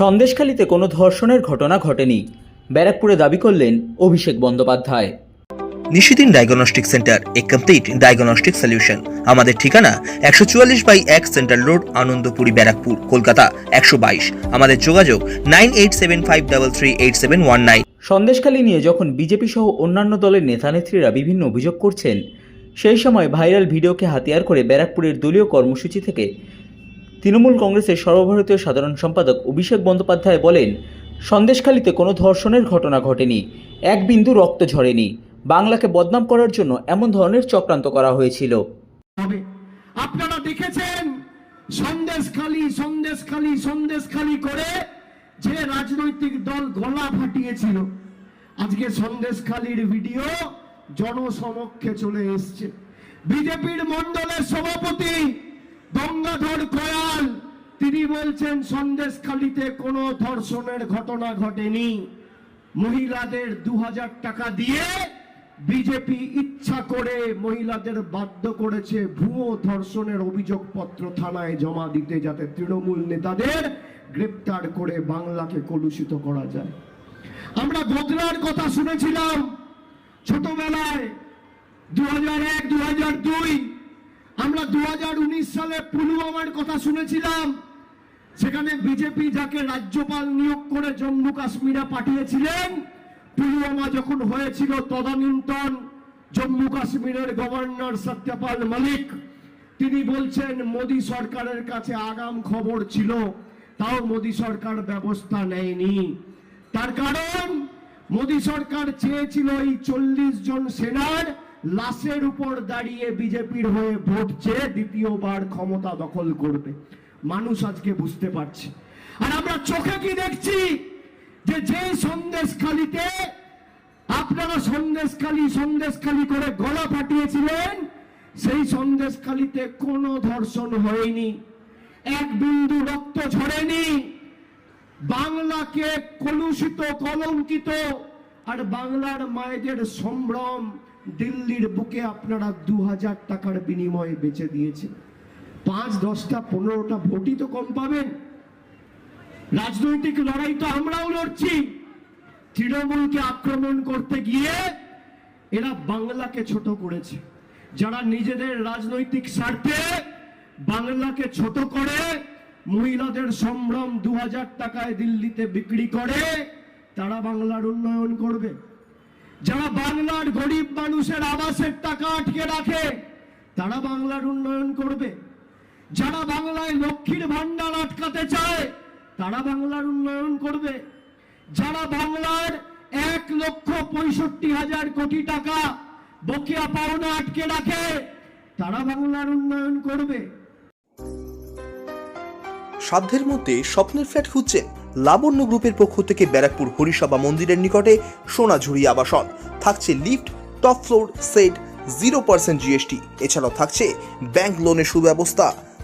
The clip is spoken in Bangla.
সন্দেশখালিতে কোনো ধর্ষণের ঘটনা ঘটেনি। ব্যারাকপুরে দাবি করলেন Abhishek Bandyopadhyay. Nishidin diagnostic centre a complete diagnostic solution. আমাদের ঠিকানা একশো চুয়াল্লিশ বাই এক সেন্ট্রাল রোড আনন্দপুরি ব্যারাকপুর কলকাতা একশো বাইশ। আমাদের যোগাযোগ nine eight seven five double three eight seven one nine. Sandeshkhali নিয়ে যখন বিজেপি সহ অন্যান্য দলের নেতানেত্রীরা বিভিন্ন অভিযোগ করছেন সেই সময় ভাইরাল ভিডিওকে হাতিয়ার করে ব্যারাকপুরের দলীয় কর্মসূচি থেকে তৃণমূল কংগ্রেসের সর্বভারতীয় সাধারণ সম্পাদক অভিষেক বন্দ্যোপাধ্যায় বলেন, সন্দেশখালিতে কোনো ধর্ষণের ঘটনা ঘটেনি, এক বিন্দু রক্ত ঝরেনি। বাংলাকে বদনাম করার জন্য এমন ধরনের চক্রান্ত করা হয়েছিল। আপনারা দেখেছেন, সন্দেশখালি করে যে রাজনৈতিক দল গলা ফাটিয়েছিল। আজকে সন্দেশখালির ভিডিও জনসমক্ষে চলে এসছে। বিজেপির মন্ডলের সভাপতি গঙ্গাধর কয়াল তিনি বলছেন, সন্দেশখালিতে কোনো ধর্ষণের ঘটনা ঘটেনি। মহিলাদের দু হাজার টাকা দিয়ে বিজেপি ইচ্ছা করে মহিলাদের বাধ্য করেছে ভুয়ো ধর্ষণের অভিযোগপত্র থানায় জমা দিতে, যাতে তৃণমূল নেতাদের গ্রেপ্তার করে বাংলাকে কলুষিত করা যায়। আমরা বদলার কথা শুনেছিলাম ছোটবেলায় দু হাজার এক দু হাজার দুই। আমরা দু হাজার উনিশ সালে পুলওয়ামার কথা শুনেছিলাম। সেখানে বিজেপি যাকে রাজ্যপাল নিয়োগ করে জম্মু কাশ্মীরে পাঠিয়েছিলেন, পুলওয়ামা যখন হয়েছিল তদানীন্তন জম্মু কাশ্মীরের গভর্নর সত্যপাল মালিক, তিনি বলছেন, মোদী সরকারের কাছে আগাম খবর ছিল, তাও মোদী সরকার ব্যবস্থা নেয়নি। তার কারণ, মোদী সরকার চেয়েছিল এই চল্লিশ জন সেনার লাশের উপর দাঁড়িয়ে বিজেপির হয়ে ভোট চেয়ে দ্বিতীয়বার ক্ষমতা দখল করবে। মানুষ আজকে বুঝতে পারছে। আর আমরা চোখে কি দেখছি? যে যে সন্দেশখালিতে আপনারা সন্দেশখালি সন্দেশখালি করে গলা ফাটিয়েছিলেন, সেই সন্দেশখালিতে কোনো ধর্ষণ হয়নি। এক বিন্দু রক্ত ঝরেনি। বাংলাকে কলুষিত, কলঙ্কিত, আর বাংলার মায়েদের সম্ভ্রম দিল্লির বুকে আপনারা দু হাজার টাকার বিনিময়ে বেচে দিয়েছেন। পাঁচ, দশটা, পনেরোটা ভোটই তো কম পাবেন। রাজনৈতিক লড়াই তো আমরাও লড়ছি। তৃণমূলকে আক্রমণ করতে গিয়ে এরা বাংলাকে ছোট করেছে। যারা নিজেদের রাজনৈতিক স্বার্থে বাংলাকে ছোট করে মহিলাদের সম্ভ্রম দু হাজার টাকায় দিল্লিতে বিক্রি করে, তারা বাংলার উন্নয়ন করবে। যারা বাংলার গরিব মানুষের আবাসের টাকা আটকে রাখে, তারা বাংলার উন্নয়ন করবে। যারা বাংলায় লক্ষ্মীর ভান্ডার আটকাতে চায়, তারা বাংলার উন্নয়ন করবে। যারা বাংলার এক লক্ষ পঁয়ষট্টি হাজার কোটি টাকা বকেয়া পাওনা আটকে রাখে, তারা বাংলার উন্নয়ন করবে। সাধ্যের মধ্যে স্বপ্নের ফ্ল্যাট খুঁজছেন লাবণ্য গ্রুপের পক্ষ থেকে ব্যারাকপুর হরিসভা মন্দিরের নিকটে সোনাঝুরি আবাসন। থাকছে lift, top floor set zero percent GST এছাড়াও থাকছে ব্যাংক লোনের সুব্যবস্থা।